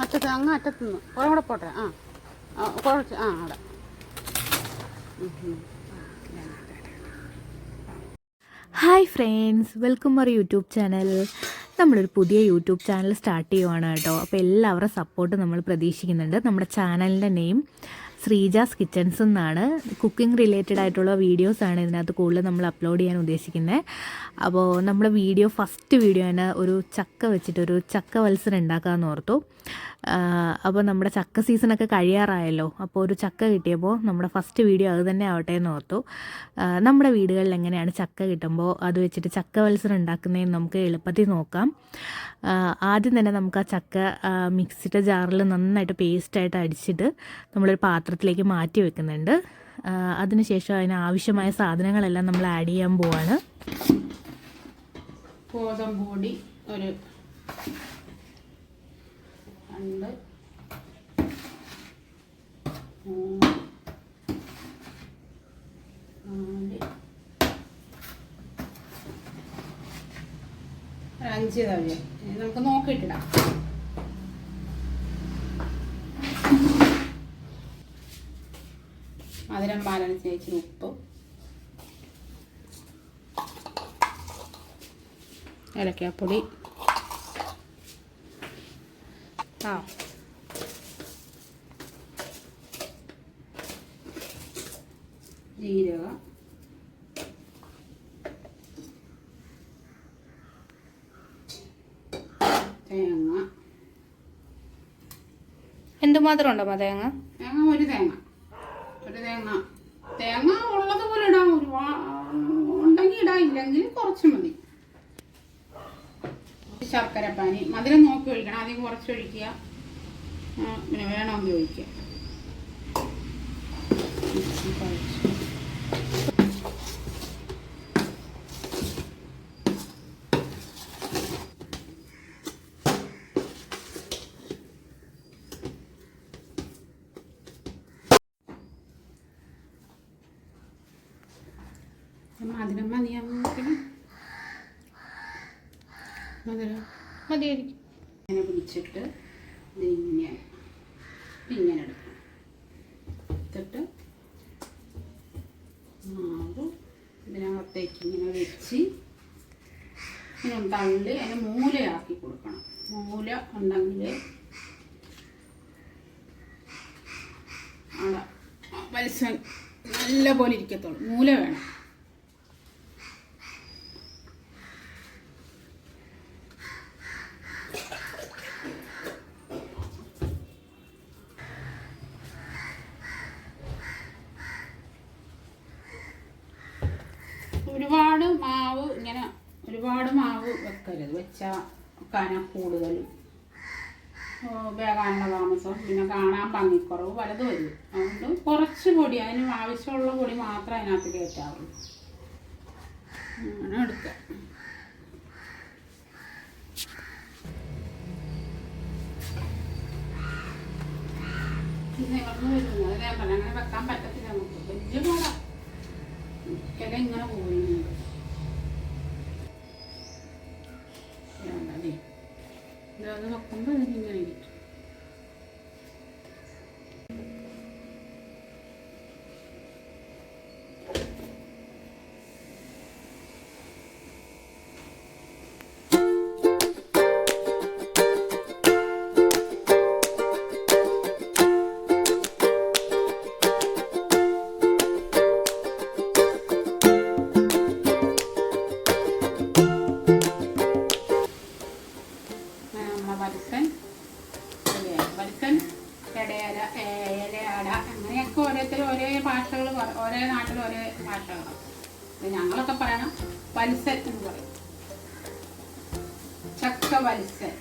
അറ്റത്ത് അങ്ങ് അറ്റത്ത് നിന്ന് കുറെ കൂടെ പോട്ടെ. ആ. കുറച്ച് ആ അവിടെ. Hi friends. Welcome our YouTube channel. നമ്മളൊരു പുതിയ യൂട്യൂബ് ചാനൽ സ്റ്റാർട്ട് ചെയ്യുവാണ് കേട്ടോ. അപ്പോൾ എല്ലാവരുടെ സപ്പോർട്ട് നമ്മൾ പ്രതീക്ഷിക്കുന്നുണ്ട്. നമ്മുടെ ചാനലിന്റെ നെയിം ശ്രീജാസ് കിച്ചൺസ് എന്നാണ്. കുക്കിംഗ് റിലേറ്റഡ് ആയിട്ടുള്ള വീഡിയോസാണ് ഇതിനകത്ത് കൂടുതൽ നമ്മൾ അപ്ലോഡ് ചെയ്യാൻ ഉദ്ദേശിക്കുന്നത് അപ്പോൾ നമ്മുടെ വീഡിയോ ഫസ്റ്റ് വീഡിയോ തന്നെ ഒരു ചക്ക വെച്ചിട്ടൊരു ചക്ക വത്സരം ഉണ്ടാക്കാമെന്ന് ഓർത്തു. അപ്പോൾ നമ്മുടെ ചക്ക സീസണൊക്കെ കഴിയാറായല്ലോ. അപ്പോൾ ഒരു ചക്ക കിട്ടിയപ്പോൾ നമ്മുടെ ഫസ്റ്റ് വീഡിയോ അത് തന്നെ ആവട്ടെ എന്ന് ഓർത്തു. നമ്മുടെ വീടുകളിൽ എങ്ങനെയാണ് ചക്ക കിട്ടുമ്പോൾ അത് വെച്ചിട്ട് ചക്ക വത്സരം ഉണ്ടാക്കുന്നതെന്ന് നമുക്ക് എളുപ്പത്തിൽ നോക്കാം. ആദ്യം തന്നെ നമുക്ക് ആ ചക്ക മിക്സിയുടെ ജാറിൽ നന്നായിട്ട് പേസ്റ്റായിട്ട് അടിച്ചിട്ട് നമ്മളൊരു പാത്രത്തിലേക്ക് മാറ്റി വെക്കുന്നുണ്ട്. അതിനുശേഷം അതിന് ആവശ്യമായ സാധനങ്ങളെല്ലാം നമ്മൾ ആഡ് ചെയ്യാൻ പോവാണ്. ഗോതമ്പൊടി ഒരു അഞ്ച് തവിയ നമുക്ക് നോക്കിയിട്ടിടാം. മധുരം ബാലൻസ് ഇച്ചിരി ഉപ്പ്. ഏലക്കാപ്പൊടി. ആ. ജീരക. തേങ്ങ. എന്തുമാത്രം ഉണ്ടോ തേങ്ങ തേങ്ങ ഒരു തേങ്ങ. ഒരു തേങ്ങ. തേങ്ങ ഉള്ളതുപോലെ ഇടാം. ഒരു ഉണ്ടെങ്കിൽ ഇടാം. ഇല്ലെങ്കിൽ കുറച്ച് മതി. ശർക്കര പാനി. മധുരം നോക്കി ഒഴിക്കണം. ആദ്യം കുറച്ച് ഒഴിക്കുക. പിന്നെ വേണമെങ്കിൽ ഒഴിക്കുക. മധുരം മതിയാകുമ്പോൾ മധുരം മതിയായിരിക്കും. ഇങ്ങനെ പിടിച്ചിട്ട് ഇതിങ്ങനെ ഇങ്ങനെ എടുക്കണം. എടുത്തിട്ട് മാവ് ഇതിനകത്തേക്ക് ഇങ്ങനെ വെച്ച് ഇങ്ങനെ തള്ളി അതിനെ മൂലയാക്കി കൊടുക്കണം. മൂല ഉണ്ടെങ്കിൽ മത്സ്യം നല്ല പോലെ ഇരിക്കത്തുള്ളൂ. മൂല വേണം. ഒരുപാട് മാവ് ഇങ്ങനെ ഒരുപാട് മാവ് വെക്കരുത്. വെച്ചാൽ കന കൂടുതൽ വേകാനുള്ള താമസം. പിന്നെ കാണാൻ ഭംഗിക്കുറവ് പലത് വരും. അതുകൊണ്ട് കുറച്ച് പൊടി അതിന് ആവശ്യമുള്ള പൊടി മാത്രം അതിനകത്ത് കയറ്റാവുള്ളൂ അങ്ങനെ എടുക്കുക പിന്നെ ഇവിടുന്ന് വരുന്നത് അങ്ങനെ വെക്കാൻ പറ്റത്തില്ല നമുക്ക്. വലിയ പാടാ. ഇല ഇങ്ങനെ പോകുന്നുണ്ട് ഇത് വെക്കുമ്പോൾ ഇതിങ്ങനെ ഇരിക്കും ഇലയട അങ്ങനെയൊക്കെ ഓരോരുത്തർ ഒരേ ഭാഷകൾ ഓരോ നാട്ടിൽ ഒരേ ഭാഷകളാണ് അപ്പൊ ഞങ്ങളൊക്കെ പറയണം എന്ന് പറയും. ചക്ക വത്സൻ